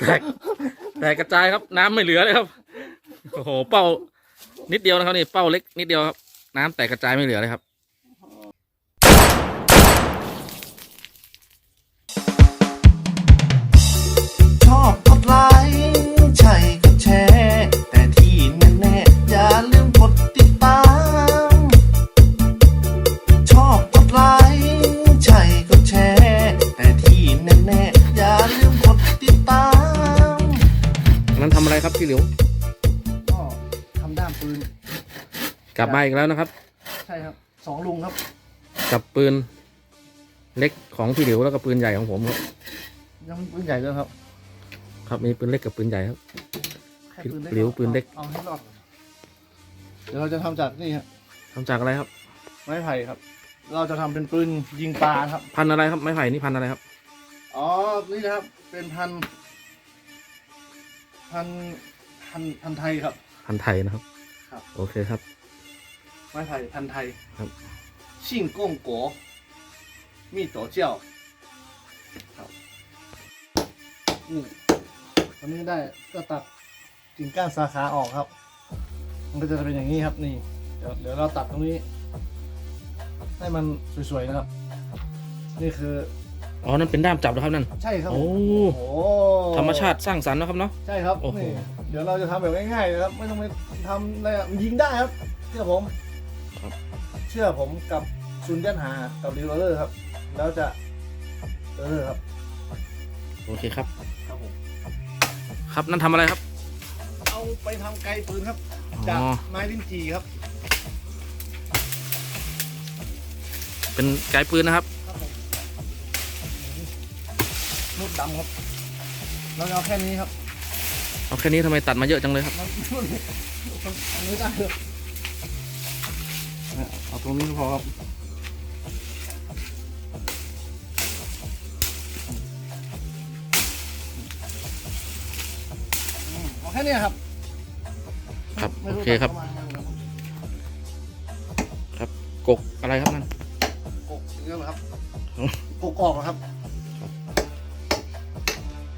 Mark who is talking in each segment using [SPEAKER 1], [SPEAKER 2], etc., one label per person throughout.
[SPEAKER 1] แตกแตกกระจายครับน้ำไม่เหลือเลยครับโอ้โหเป้านิดเดียวนะครับนี่เป้าเล็กนิดเดียวครับ น้ำแตกกระจายไม่เหลือเลยครับ กลับมาอีกแล้วนะครับ
[SPEAKER 2] ใช่ครับสองลุงครับ
[SPEAKER 1] กับปืนเล็กของพี่หลิวแล้วก็ปืนใหญ่ของผมครับ
[SPEAKER 2] ยังปืนใหญ่ด้วยครับ
[SPEAKER 1] ครับมีปืนเล็กกับปืนใหญ่ครับ
[SPEAKER 2] แค่ปืนเล็ก
[SPEAKER 1] หลิวปืนเล็ก
[SPEAKER 2] เอาให้รอดเดี๋ยวเราจะทำจากนี่ครับ
[SPEAKER 1] ทำจากอะไรครับ
[SPEAKER 2] ไม้ไผ่ครับ เราจะทำเป็นปืนยิงปลาครับ
[SPEAKER 1] พันธุ์อะไรครับไม้ไผ่นี่พันธุ์อะไรครับ
[SPEAKER 2] อ๋อ นี่นะครับ เป็นพันธุ์พันธุ์พันธุ์พันธุ์ไทยครับ
[SPEAKER 1] พันธุ์ไทยนะครับ
[SPEAKER 2] ครับ
[SPEAKER 1] โอเคครับ
[SPEAKER 2] ไม้ไผ่พันธุ์ไทย
[SPEAKER 1] ครับ
[SPEAKER 2] ชิ่งก้งกัวมีโตเจียวครับนี่ตอนนี้ได้ก็ตัดกิ่งก้านสาขาออกครับ มันก็จะเป็นอย่างนี้ครับนี่ เดี๋ยวเดี๋ยวเราตัดตรงนี้ ให้มันสวยๆนะครับ นี่คือ
[SPEAKER 1] อ๋อ นั่นเป็นด้ามจับนะครับนั่น
[SPEAKER 2] ใช่ครับ
[SPEAKER 1] โอ้
[SPEAKER 2] โอ้
[SPEAKER 1] ธรรมชาติสร้างสรรค์นะครับเนาะ
[SPEAKER 2] ใช่ครับ
[SPEAKER 1] โอ้โห
[SPEAKER 2] นี่เดี๋ยวเราจะทำแบบง่ายๆนะครับ ไม่ต้องไปทำอะไรอะมันยิงได้ครับเชื่อผม
[SPEAKER 1] ครับ
[SPEAKER 2] เชื่อผมกับซุนยันหากับรีวอลเลอร์ครับ แล้วจะ เออครับ
[SPEAKER 1] โอเคครับ
[SPEAKER 2] ครับผม
[SPEAKER 1] ครับนั่นทำอะไรครับ
[SPEAKER 2] เอาไปทำไกลปืนครับ
[SPEAKER 1] อ๋
[SPEAKER 2] จาก
[SPEAKER 1] อ
[SPEAKER 2] ไม้ลิ้นจีครับ
[SPEAKER 1] เป็นไกด์ปืนนะครับ
[SPEAKER 2] ครับผมมุดดำครับเราจะเอาแค่นี้ครับ
[SPEAKER 1] เอาแค่นี้ทำไมตัดมาเยอะจังเลยครับ
[SPEAKER 2] มันอันนี้ได้เลย เอาตรงนี้ก็พอครับอืมเอาแค่เนี้ยครับ
[SPEAKER 1] ครับ
[SPEAKER 2] ไม่
[SPEAKER 1] โอ
[SPEAKER 2] รู้
[SPEAKER 1] เคครับ
[SPEAKER 2] ประมาณนั้นครับ
[SPEAKER 1] ครับ กกอะไรครับนั่น
[SPEAKER 2] กกเยอะเหรอครับ
[SPEAKER 1] อืม
[SPEAKER 2] กกออกเหรอครับ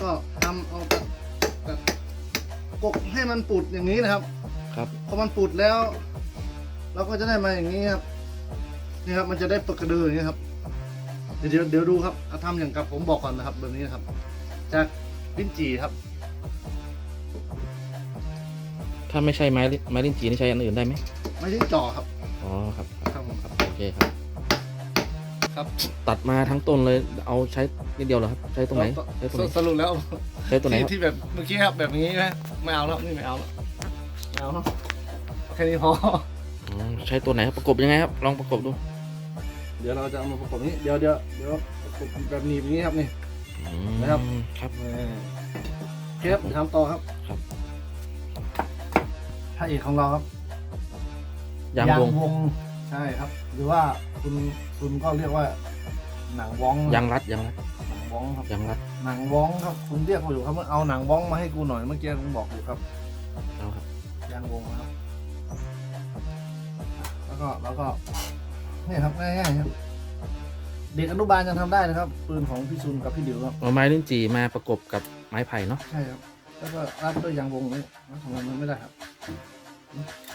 [SPEAKER 2] ก็ทำเอาแบบแบบกกให้มันปุดอย่างนี้นะครับ
[SPEAKER 1] ครับ
[SPEAKER 2] พอมันปุดแล้ว เราก็จะได้มาอย่างนี้ครับนี่ครับมันจะได้ปกกระเดืออย่างนี้ครับเดี๋ยวเดี๋ยวเดี๋ยวดูครับเอาทำอย่างกับผมบอกก่อนนะครับ แบบนี้นะครับ จากลิ้นจี่ครับ
[SPEAKER 1] ถ้าไม่ใช่ไม้ลิไม้ลิ้นจีนี่ใช้อันอื่นได้ไหม
[SPEAKER 2] ไม่ใช่จ่อครับ
[SPEAKER 1] อ๋อครับ
[SPEAKER 2] ครับผม
[SPEAKER 1] ครับโอเคครับ
[SPEAKER 2] ครับ
[SPEAKER 1] ตัดมาทั้งต้นเลยเอาใช้นิดเดียวเหรอครับ ใช้ตรงไหนใช้ตรงไหน
[SPEAKER 2] สรุปแล้ว
[SPEAKER 1] ใช้ตัวไหน
[SPEAKER 2] ที่
[SPEAKER 1] ครับ
[SPEAKER 2] ที่แบบเมื่อกี้ครับแบบนี้นะไม่เอาแล้วนี่ไม่เอาแล้วไม่เอาแล้วแค่นี้พอ
[SPEAKER 1] อ๋อ ใช้ตัวไหนครับประกบยังไงครับลองประกบดู
[SPEAKER 2] เดี๋ยวเราจะเอามาประกอบนี้เดี๋ยวเดี๋ยวเดี๋ยวประกบแบบหนีบอย่างนี้ครับนี่
[SPEAKER 1] อืม
[SPEAKER 2] นะครับ
[SPEAKER 1] ครับ
[SPEAKER 2] โอเคครับทำต่อครับ
[SPEAKER 1] ครับ
[SPEAKER 2] พระเอกของเราครับ
[SPEAKER 1] ยางวง
[SPEAKER 2] ใช่ครับ หรือว่าคุณคุณก็เรียกว่า หนังว้อง
[SPEAKER 1] ยางรัดยางรัด
[SPEAKER 2] หนังว้องครับ
[SPEAKER 1] ยางรัด
[SPEAKER 2] หนังว้องครับคุณเรียกมาอยู่ครับว่าเอาหนังว้องมาให้กูหน่อยเมื่อกี้คุณบอกอยู่ครับ
[SPEAKER 1] เอาครับ
[SPEAKER 2] ยางวงนะครับ แล้วก็แล้วก็นี่ครับง่ายๆครับเด็กอนุบาลยังทำได้นะครับ ปืนของพี่ซุนกับพี่ดิวครับ
[SPEAKER 1] เอาไม้ลิ้นจีมาประกบกับไม้ไผ่เนาะ
[SPEAKER 2] ใช่ครับ แล้วก็รัดด้วยยางวงนี่ทำไมมันไม่ได้ครับ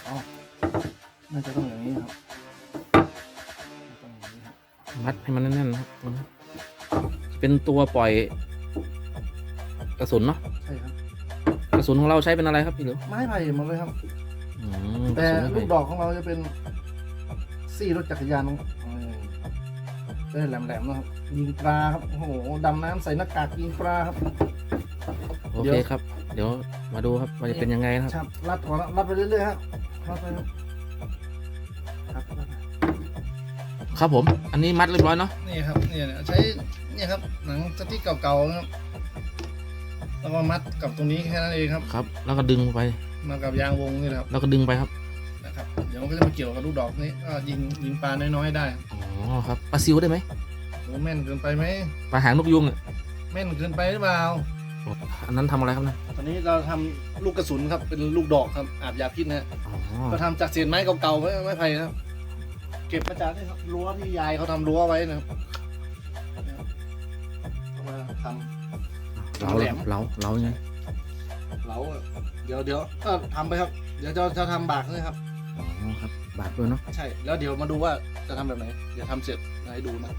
[SPEAKER 2] อ๋อน่าจะต้องอย่างนี้ครับต้องอย่างนี้ครับ
[SPEAKER 1] มัดให้มันแน่นๆนะครับอืมเป็นตัวปล่อยกระสุนเนาะ
[SPEAKER 2] ใช่ครับ
[SPEAKER 1] กระสุนของเราใช้เป็นอะไรครับพี่เหลือ
[SPEAKER 2] ไม้ไผ่หมดเลยครับ
[SPEAKER 1] อืมก
[SPEAKER 2] แต่
[SPEAKER 1] ระสุนไม้
[SPEAKER 2] ลู
[SPEAKER 1] ไผ่
[SPEAKER 2] กดอกของเราจะเป็น ซี่รถจักรยานของอืมจะได้แหลมๆนะครับยิงปลาครับโอ้โหดำน้ำใส่หน้ากากยิงปลาครับ
[SPEAKER 1] โอเคครับ เดี๋ยวมาดูครับว่าจะเป็นยังไงนะครับ
[SPEAKER 2] ครับรัดก่อนนะรัดไปเรื่อยๆครับรัดไปครับครับรัดไป
[SPEAKER 1] ครับผม อันนี้มัดเรียบร้อยเนาะ
[SPEAKER 2] นี่ครับเนี่ยใช้เนี่ยครับหนังสติ๊กเก่าๆนะครับแล้วก็มัดกับตรงนี้แค่นั้นเองครับ
[SPEAKER 1] ครับ แล้วก็ดึงไป
[SPEAKER 2] มากับยางวงนี่แหละครับ
[SPEAKER 1] แล้วก็ดึงไปครับ
[SPEAKER 2] นะครับเดี๋ยวมันก็จะมาเกี่ยวกับลูกดอกนี้ก็ยิงยิงปลาน้อยๆได้
[SPEAKER 1] อ๋อครับปลาซิวได้ไหม
[SPEAKER 2] โหแม่นเกินไปไหม
[SPEAKER 1] ปลาหางนกยุงอะ
[SPEAKER 2] แม่นเกินไปหรือเปล่า
[SPEAKER 1] อันนั้นทำอะไรครับนะ
[SPEAKER 2] ตอนนี้เราทำลูกกระสุนครับเป็นลูกดอกครับอาบยาพิษนะฮะ
[SPEAKER 1] อ๋อ
[SPEAKER 2] ก็ทำจากเศษไม้เก่าๆไม้ไม้ไผ่นะครับเก็บมาจากนี่ครับรั้วที่ยายเขาทำรั้วไว้นะครับท
[SPEAKER 1] เรา
[SPEAKER 2] แหลม
[SPEAKER 1] เราเราไงำ
[SPEAKER 2] เราเดี๋ยวเดี๋ยวก็ทำไปครับ เดี๋ยวจะจะทำบากเลยครับ
[SPEAKER 1] อ๋อครับ บาทด้วยเนาะ
[SPEAKER 2] ใช่ แล้วเดี๋ยวมาดูว่าจะทำแบบไหน เดี๋ยวทำเสร็จให้ดูนะ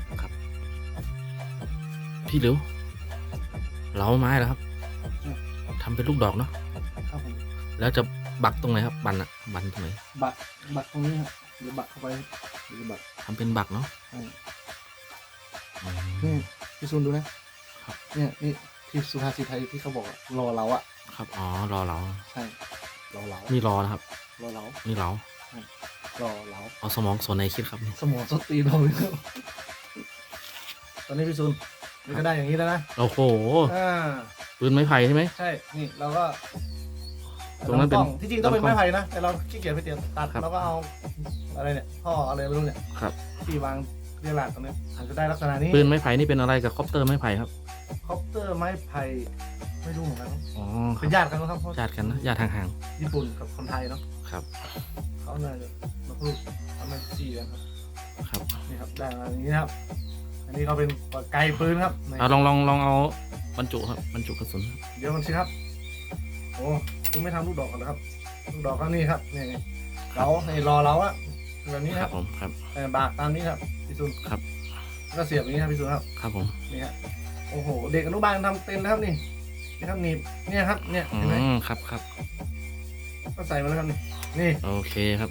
[SPEAKER 1] พี่หลิวเราไม้แล้วครับทำเป็นลูกดอกเนาะ
[SPEAKER 2] ครับผม
[SPEAKER 1] แล้วจะบักตรงไหนครับ บันอะบันตรงไหน
[SPEAKER 2] บักบักตรงนี้ครับเดี๋ยวบักเข้าไปเดี๋ยวบัก
[SPEAKER 1] ทำเป็นบักเนาะ
[SPEAKER 2] ใช่
[SPEAKER 1] อืม
[SPEAKER 2] นี่พี่ซุนดูนะ ครับ เนี่ยนี่ที่สุภาษิตไทยที่เขาบอกว่ารอเราอะ
[SPEAKER 1] ครับอ๋อรอเรา
[SPEAKER 2] ใช่ รอเรา
[SPEAKER 1] นี่รอนะครับ
[SPEAKER 2] รอเรา
[SPEAKER 1] นี่เรา
[SPEAKER 2] รอเรา
[SPEAKER 1] เอาสมองส่วนไหนคิดครับนี่
[SPEAKER 2] สมองสดตีนเราเลยครับตอนนี้พี่ซุนนี่ก็ได้อย่างนี้แล้วนะ
[SPEAKER 1] โอ้โห
[SPEAKER 2] อ่า
[SPEAKER 1] ปืนไม้ไผ่ใช่ไหม
[SPEAKER 2] ใช่นี่เราก็
[SPEAKER 1] ตรงนั้นเป็น
[SPEAKER 2] ลำกล้องที่จริงต้องเป็น
[SPEAKER 1] ลำกล้อง
[SPEAKER 2] ไม้ไผ่นะแต่เราขี้เกียจไปเตียนตัด
[SPEAKER 1] ครับ
[SPEAKER 2] เราก็เอาอะไรเนี่ยพ่ออะไรไม่รู้เนี่ย
[SPEAKER 1] ครับ
[SPEAKER 2] ที่วางเรียงหลักตรงนี้อาจจะได้ลักษณะนี้
[SPEAKER 1] ปืนไม้ไผ่นี่เป็นอะไรกับคอปเตอร์ไม้ไผ่ครับ
[SPEAKER 2] คอปเตอร์ไม้ไผ่ไม่รู้เหมือนกันครับ
[SPEAKER 1] อ๋อค
[SPEAKER 2] เป็
[SPEAKER 1] รับ
[SPEAKER 2] นญาติกันนะครับเพราะ
[SPEAKER 1] ญาติกันนะญาติห่าง
[SPEAKER 2] ญี่ปุ่นกับคนไทยเนาะ
[SPEAKER 1] ๆ ครับ
[SPEAKER 2] เขาเนี่ยมาพูดเขามาจี้กันครับ
[SPEAKER 1] ครับ
[SPEAKER 2] นี่ครับได้มาอย่างนี้นะครับ อันนี้ก็เป็นไกลปืนครับนี่
[SPEAKER 1] เอาลองลองลองเอาบรรจุครับบรรจุกระสุน
[SPEAKER 2] เดี๋ยวมันสิครับโอ้คุณไม่ทำลูกดอกกันเหรอครับลูกดอกก็นี่ครับนี่นี่เราในรอเราอะแบบนี้
[SPEAKER 1] ค
[SPEAKER 2] นะค
[SPEAKER 1] รั
[SPEAKER 2] รั
[SPEAKER 1] บบผมครับ
[SPEAKER 2] เออบากตามนี้ครับพี่ซุน
[SPEAKER 1] ครับ
[SPEAKER 2] แล้วก็เสียบอย่างนี้ครับพี่ซุนครับ
[SPEAKER 1] ครับผม
[SPEAKER 2] นี่ฮะโอ้โห เด็กอนุบาลทำเป็นนะครับนี่นี่ครับหนีบเนี่ยครับ เนี่ย
[SPEAKER 1] อื
[SPEAKER 2] เห็นไหม
[SPEAKER 1] มครับครับ
[SPEAKER 2] ก็ใส่มาแล้วครับนี่นี่
[SPEAKER 1] โอเคครับ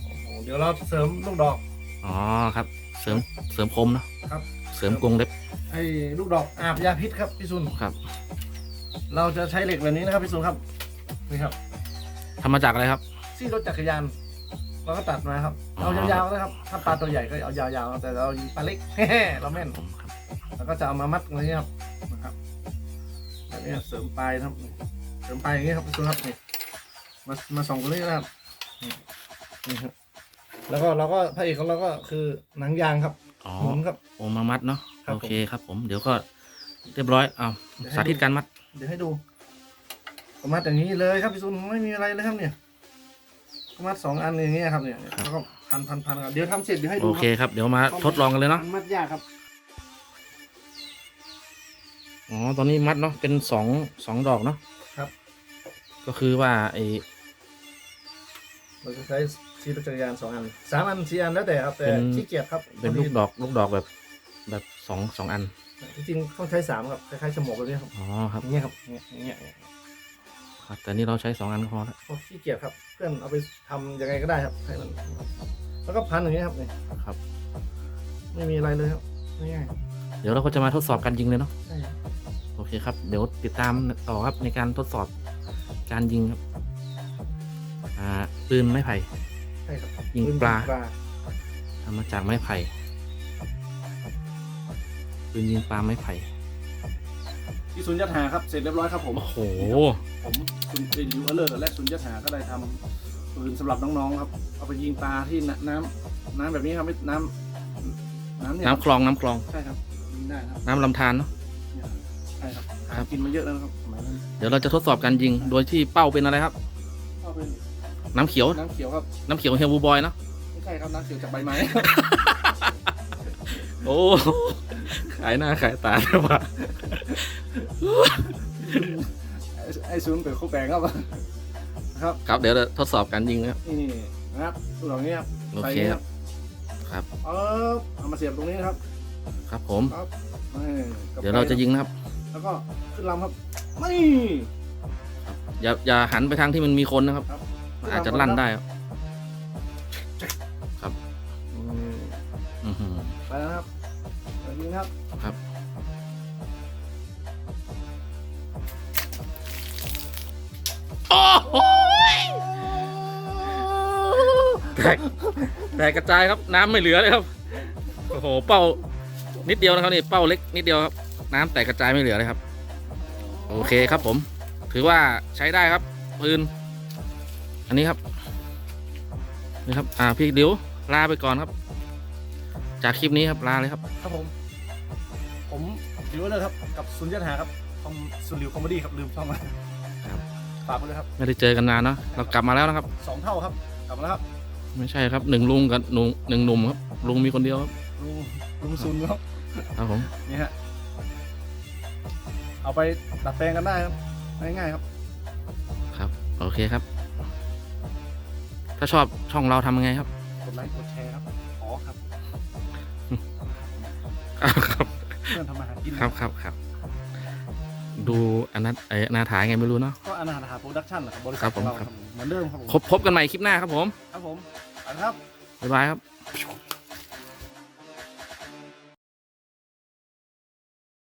[SPEAKER 2] โอ้โหเดี๋ยวเราเสริมลูกดอก
[SPEAKER 1] อ๋อครับ เสริมเสริมคมเนาะ
[SPEAKER 2] ครับ
[SPEAKER 1] เสริมกรงเล็บ
[SPEAKER 2] ไอ้ลูกดอกอาบยาพิษครับพี่ซุน
[SPEAKER 1] ครับ
[SPEAKER 2] เราจะใช้เหล็กแบบนี้นะครับพี่ซุนครับนี่ครับ
[SPEAKER 1] ทำมาจากอะไรครับ
[SPEAKER 2] ซี่รถจักรยานเราก็ตัดมาครับ
[SPEAKER 1] อ๋อ
[SPEAKER 2] เอายาวๆนะครับ ถ้าปลาตัวใหญ่ก็เอายาวๆแต่เรายิงปลาเล็ก เราแม่น
[SPEAKER 1] ผมครับ
[SPEAKER 2] แล้วก็จะเอามามัดตรงนี้ครับนะครับแบบนี้เสริมปลายนะครับนี่เสริมปลายอย่างนี้ครับพี่ซุนครับนี่ มามาส่องตรงนี้นะครับนี่นี่ครับ แล้วก็เราก็พระเอกของเราก็คือหนังยางครับ
[SPEAKER 1] อ๋อ
[SPEAKER 2] หมุนครับ
[SPEAKER 1] โอมามัดเนาะ
[SPEAKER 2] ครับ
[SPEAKER 1] โอเคครับผมเดี๋ยวก็เรียบร้อยเอา
[SPEAKER 2] เดี๋ยวให้
[SPEAKER 1] สาธิตการมัด
[SPEAKER 2] เดี๋ยวให้ดูก็มัดอย่างนี้เลยครับพี่ซุนไม่มีอะไรเลยครับเนี่ยก็มัดสองอันอย่างเงี้ยครับเนี่ยแล้วก็พันพันพันครับเดี๋ยวทำเสร็จเดี๋ยวให้
[SPEAKER 1] โอ
[SPEAKER 2] ดู
[SPEAKER 1] เค
[SPEAKER 2] ครับ
[SPEAKER 1] ครับเดี๋ยวมาทดลองกันเลยเนาะ
[SPEAKER 2] มันมัดยากครับ
[SPEAKER 1] อ๋อตอนนี้มัดเนาะเป็นสองสองดอกเนาะ
[SPEAKER 2] ครับ
[SPEAKER 1] ก็คือว่าไอ
[SPEAKER 2] เราจะใช้ชีรถจักรยานสองอันสามอันสี่อันแล้วแต่ครับแต่ขี้เกียจครับ
[SPEAKER 1] เป็นลูกดอกลูกดอกแบบแบบสองสองอัน
[SPEAKER 2] จริงๆต้องใช้สามครับคล้ายๆฉมวกแบบนี้ครับ
[SPEAKER 1] อ๋อครับ
[SPEAKER 2] อย่างเงี้ยครับอย่างเงี้ยอย่างเงี้ย
[SPEAKER 1] ครับ แต่นี่เราใช้สองอันก็พอแล้ว
[SPEAKER 2] เพราะขี้เกียจครับเพื่อนเอาไปทำยังไงก็ได้ครับให้มันแล้วก็พันอย่างเงี้ยครับนี่
[SPEAKER 1] ครับ
[SPEAKER 2] ไม่มีอะไรเลยครับง่าย
[SPEAKER 1] เดี๋ยวเราก็จะมาทดสอบการยิงเลยเนาะ
[SPEAKER 2] ๆใช่ครับ
[SPEAKER 1] โอเคครับ เดี๋ยวติดตามต่อครับในการทดสอบการยิงครับอ่า ปืนไม้ไผ่
[SPEAKER 2] ใช่ครับ
[SPEAKER 1] ยิงปลา
[SPEAKER 2] ปลา
[SPEAKER 1] ทำมาจากไม้ไผ่ปืนยิงปลาไม้ไผ่
[SPEAKER 2] ที่ศูนย์ยัดหาครับเสร็จเรียบร้อยครับผม
[SPEAKER 1] โอ้โห
[SPEAKER 2] ผมคุณเอลิวเอเลอร์และศูนย์ยัดหาก็ได้ทำปืนสำหรับน้องๆครับเอาไปยิงปลาที่น้ำน้ำน้ำแบบนี้ครับไม่น้ำน้ำเนี่ย
[SPEAKER 1] น้ำคลองน้ำคลอง
[SPEAKER 2] ใช่ครับยิงได้ครับ
[SPEAKER 1] น้ำลำธารเนาะ
[SPEAKER 2] เนี่ยใช่ครับหา
[SPEAKER 1] ครับ
[SPEAKER 2] กินมาเยอะแล้วนะครับสมัยนั้น
[SPEAKER 1] เดี๋ยวเราจะทดสอบการยิง โดยที่เป้าเป็นอะไรครับ
[SPEAKER 2] ก็เป็น
[SPEAKER 1] น้ำเขียว
[SPEAKER 2] น้ำเขียวครับ
[SPEAKER 1] น้ำเขียวเฮลบูบอยเนาะ
[SPEAKER 2] ไม่ใช่ครับน้ำเขียวจากใบไม้
[SPEAKER 1] โอ้ ขายหน้าขายตาเลยว่ะ
[SPEAKER 2] ไอ้ไอ้ศูนย์เป็นคู่แปลงครับนะครับ
[SPEAKER 1] ครับ เดี๋ยวเราทดสอบการยิงนะครับ
[SPEAKER 2] นี่นะครับตัวเหล่านี้ครับ
[SPEAKER 1] โอ
[SPEAKER 2] ใส่
[SPEAKER 1] เค
[SPEAKER 2] นี่
[SPEAKER 1] ครับ ครับ
[SPEAKER 2] เออเอามาเสียบตรงนี้นะครับ
[SPEAKER 1] ครับผม
[SPEAKER 2] ครับนี่กับ
[SPEAKER 1] เดี๋ยวเราจะยิงนะครับ
[SPEAKER 2] แล้วก็ขึ้นลำครับนี่
[SPEAKER 1] อย่าอย่าหันไปทางที่มันมีคนนะครับ
[SPEAKER 2] ครับ
[SPEAKER 1] มันอาจจะลั่นได้ครับ
[SPEAKER 2] อืม
[SPEAKER 1] อือหือ
[SPEAKER 2] ไปแล้วนะครับไปยิงครับ
[SPEAKER 1] ครับ โอ้โหแตกแตกกระจายครับน้ำไม่เหลือเลยครับ โอ้โห เป้านิดเดียวนะครับนี่เป้าเล็กนิดเดียวครับ น้ำแตกกระจายไม่เหลือเลยครับ โอเคครับผม ถือว่าใช้ได้ครับปืน อันนี้ครับนี่ครับ อ่า พี่ดิวลาไปก่อนครับ จากคลิปนี้ครับลาเลยครับ
[SPEAKER 2] ครับผม ผมดิวเลยครับ กับสุนยันหาครับคอมสุนริวคอมเมดี้ครับลืมช่องมา
[SPEAKER 1] ครับ
[SPEAKER 2] ฝากไปเลยครับ
[SPEAKER 1] ไม่ได้เจอกันนานเนาะเรากลับมาแล้วนะครับ
[SPEAKER 2] สองเท่าครับ กลับมาแล้วครับ
[SPEAKER 1] ไม่ใช่ครับหนึ่งลุงกับหนุ่มหนึ่งหนุ่มครับลุงมีคนเดียวครับ
[SPEAKER 2] ลุงลุงซุนครับ
[SPEAKER 1] ครับผม
[SPEAKER 2] นี่ฮะเอาไปดัดแปลงกันได้ครับง่ายๆครับ
[SPEAKER 1] ครับ โอเคครับ ถ้าชอบช่องเราทำยังไงครับ
[SPEAKER 2] กดไลค์กดแชร์ครับขอครับ
[SPEAKER 1] ครับ
[SPEAKER 2] เพื่อนทำมาหากิน
[SPEAKER 1] ครับครับครับ ดูอันนั้นไอ้นาถายไงไม่รู้เนาะ
[SPEAKER 2] ก็อนาถาโปรดักชั่นแหละครับบริ
[SPEAKER 1] ครั
[SPEAKER 2] ษัท
[SPEAKER 1] บผม
[SPEAKER 2] ของเรา
[SPEAKER 1] ครับ
[SPEAKER 2] ครับผม เหมือนเดิมครับผม
[SPEAKER 1] พบพบกันใหม่คลิปหน้าครับผม
[SPEAKER 2] ครับผมไปครับ
[SPEAKER 1] บ๊ายบายครับ